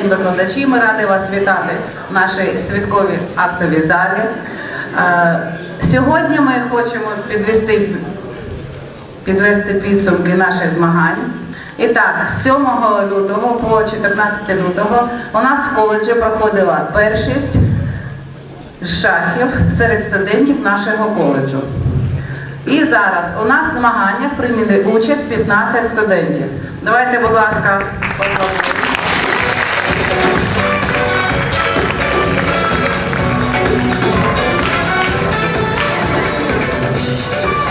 день викладачі. Ми раді вас вітати в нашій святковій актовій залі. Е, Сьогодні ми хочемо підвести, підвести підсумки наших змагань. І так, з 7 лютого по 14 лютого у нас в коледжі проходила першість шахів серед студентів нашого коледжу. І зараз у нас в змаганнях прийняли участь 15 студентів. Давайте, будь ласка, поаплодуємо.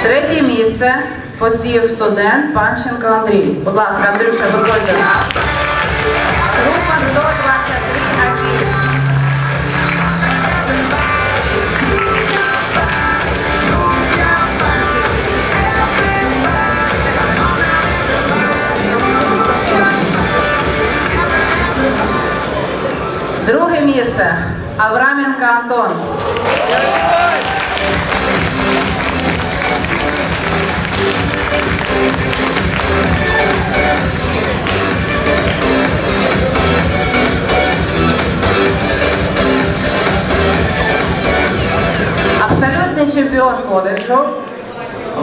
Третє місце посів студент Панченко Андрій. Будь ласка, Андрюша, виходь до нас. Група 123 Аків. Друге місце Авраменко Антон. Абсолютний чемпіон коледжу.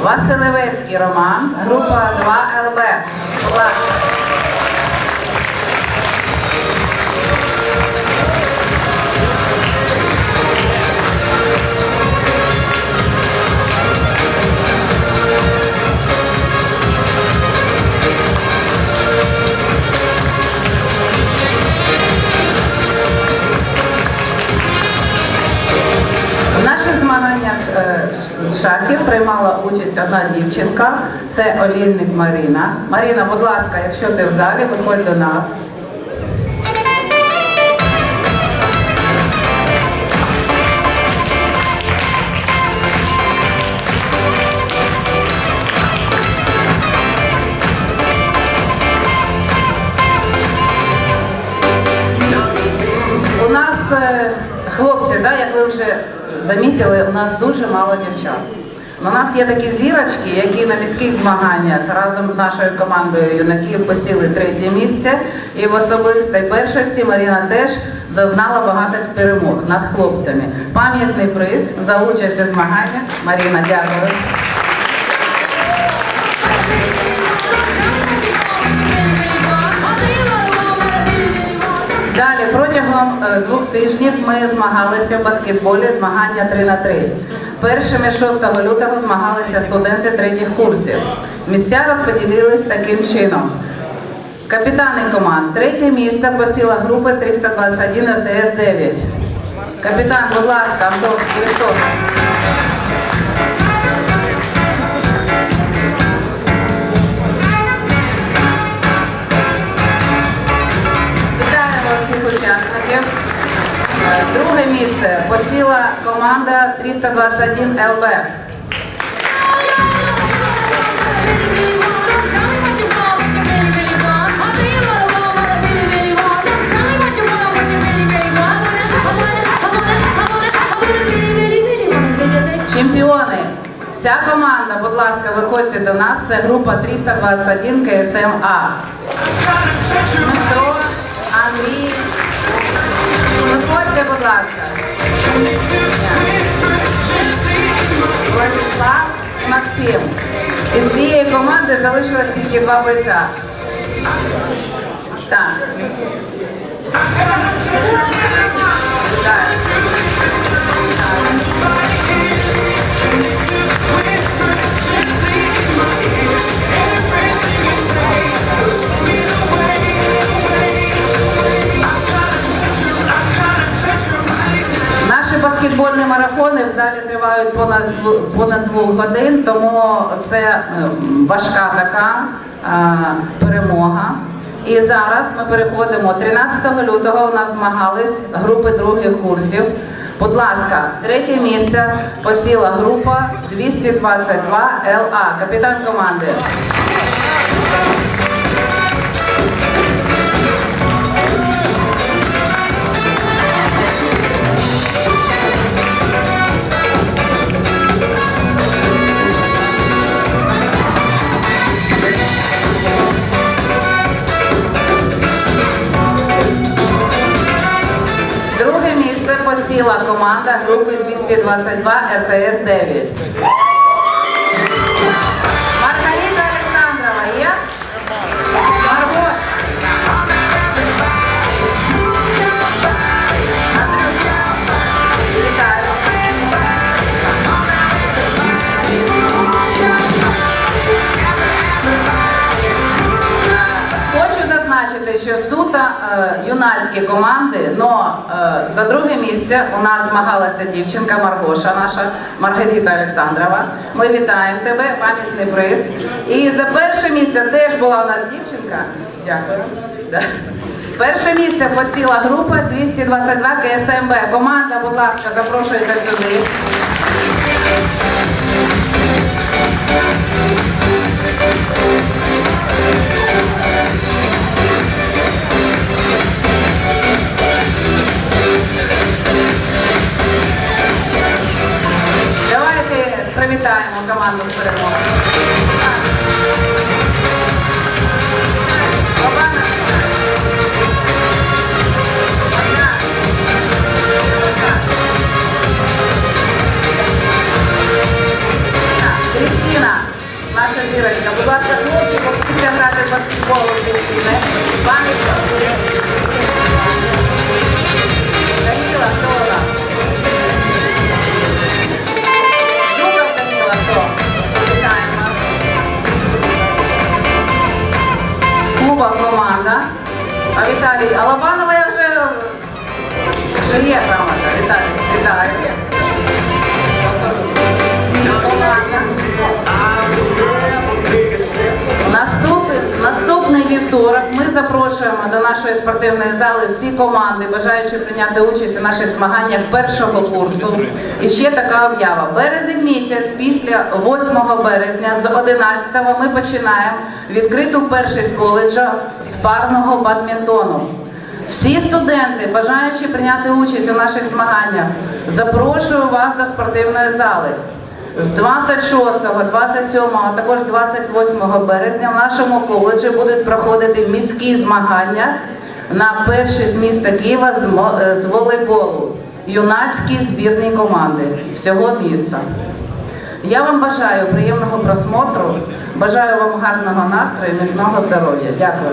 Василевецький Роман, група 2 ЛБ. З приймала участь одна дівчинка, це олійник Маріна. Маріна, будь ласка, якщо ти в залі, виходь до нас е, хлопці, да, як ви вже замітили, у нас дуже мало дівчат. У нас є такі зірочки, які на міських змаганнях разом з нашою командою юнаків посіли третє місце. І в особистій першості Маріна теж зазнала багато перемог над хлопцями. Пам'ятний приз за участь у змаганнях. Маріна, дякую. Далі протягом е, двох тижнів ми змагалися в баскетболі змагання 3 на 3. Першими 6 лютого змагалися студенти третіх курсів. Місця розподілились таким чином. Капітани команд. Третє місце посіла група 321 РТС 9. Капітан, будь ласка, Антон Свіртов. 21 ЛВ. Чемпіони, вся команда, будь ласка, виходьте до нас. Це група 321 КСМА. Дмитро, Андрій, виходьте, будь ласка. І Максим. Із цієї команди залишилось тільки два бойця. Так. Вітаю. Понад двох годин, тому це е, важка така е, перемога. І зараз ми переходимо 13 лютого. У нас змагались групи других курсів. Будь ласка, третє місце посіла група 222 ЛА. Капітан команди. Команда групи 222 РТС 9. Маргарита Олександрова є? Вітаю. Хочу зазначити, що суто е, юнацькі команди, но е, за друге місце у нас змагалася дівчинка Маргоша, наша Маргарита Олександрова. Ми вітаємо тебе, пам'ятний приз. І за перше місце теж була у нас дівчинка. Дякую. Перше місце посіла група 222 КСМБ. Команда, будь ласка, запрошується сюди. time on Command Look for a moment. Є грамота. Віталій, вітаю. Наступний, вівторок ми запрошуємо до нашої спортивної зали всі команди, бажаючи прийняти участь у наших змаганнях першого курсу. І ще така об'ява. Березень місяць після 8 березня з 11 ми починаємо відкриту першість коледжа з парного бадмінтону. Всі студенти, бажаючи прийняти участь у наших змаганнях, запрошую вас до спортивної зали. З 26, 27, а також 28 березня в нашому коледжі будуть проходити міські змагання на перші з міста Києва з е, волейболу. Юнацькі збірні команди всього міста. Я вам бажаю приємного просмотру, бажаю вам гарного настрою, міцного здоров'я. Дякую.